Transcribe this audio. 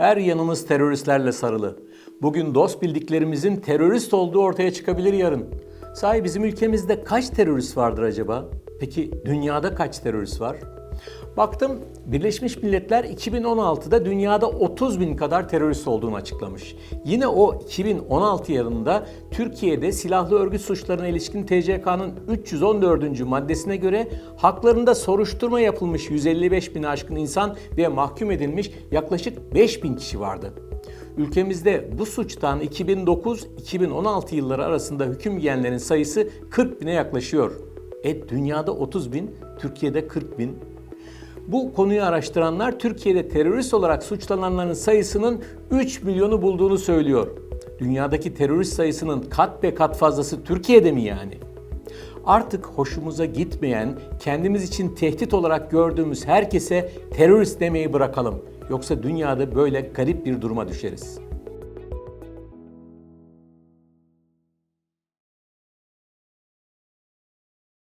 Her yanımız teröristlerle sarılı. Bugün dost bildiklerimizin terörist olduğu ortaya çıkabilir yarın. Sahi bizim ülkemizde kaç terörist vardır acaba? Peki dünyada kaç terörist var? Baktım Birleşmiş Milletler 2016'da dünyada 30 bin kadar terörist olduğunu açıklamış. Yine o 2016 yılında Türkiye'de silahlı örgüt suçlarına ilişkin TCK'nın 314. maddesine göre haklarında soruşturma yapılmış 155 bin aşkın insan ve mahkum edilmiş yaklaşık 5 bin kişi vardı. Ülkemizde bu suçtan 2009-2016 yılları arasında hüküm giyenlerin sayısı 40 bine yaklaşıyor. E dünyada 30 bin, Türkiye'de 40 bin. Bu konuyu araştıranlar Türkiye'de terörist olarak suçlananların sayısının 3 milyonu bulduğunu söylüyor. Dünyadaki terörist sayısının kat be kat fazlası Türkiye'de mi yani? Artık hoşumuza gitmeyen, kendimiz için tehdit olarak gördüğümüz herkese terörist demeyi bırakalım. Yoksa dünyada böyle garip bir duruma düşeriz.